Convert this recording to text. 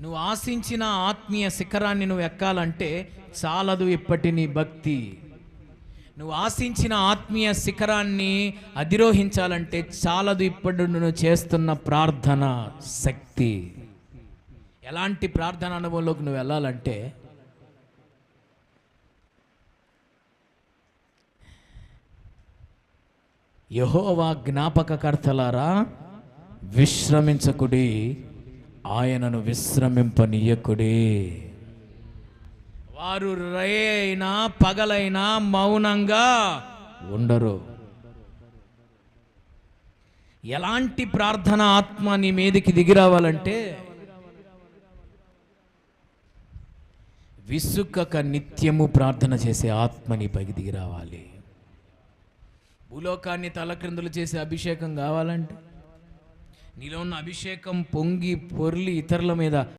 నువ్వు ఆశించిన ఆత్మీయ శిఖరాన్ని నువ్వు ఎక్కాలంటే చాలదు ఇప్పటి నీ భక్తి. నువ్వు ఆశించిన ఆత్మీయ శిఖరాన్ని అధిరోహించాలంటే చాలదు ఇప్పటి నువ్వు చేస్తున్న ప్రార్థన శక్తి. ఎలాంటి ప్రార్థన అనుభవంలోకి నువ్వు వెళ్ళాలంటే యహోవా జ్ఞాపకకర్తలారా విశ్రమించకుడి. ఆయనను విశ్రమింపనీయకుడే. వారు రే అయినా పగలైనా మౌనంగా ఉండరు. ఎలాంటి ప్రార్థన ఆత్మ నీ మీదకి దిగిరావాలంటే విసుకక నిత్యము ప్రార్థన చేసే ఆత్మ నీ పైకి దిగిరావాలి భూలోకాన్ని తలక్రిందులు చేసే అభిషేకం కావాలంటే నీలో ఉన్న అభిషేకం పొంగి పొర్లి ఇతరుల మీద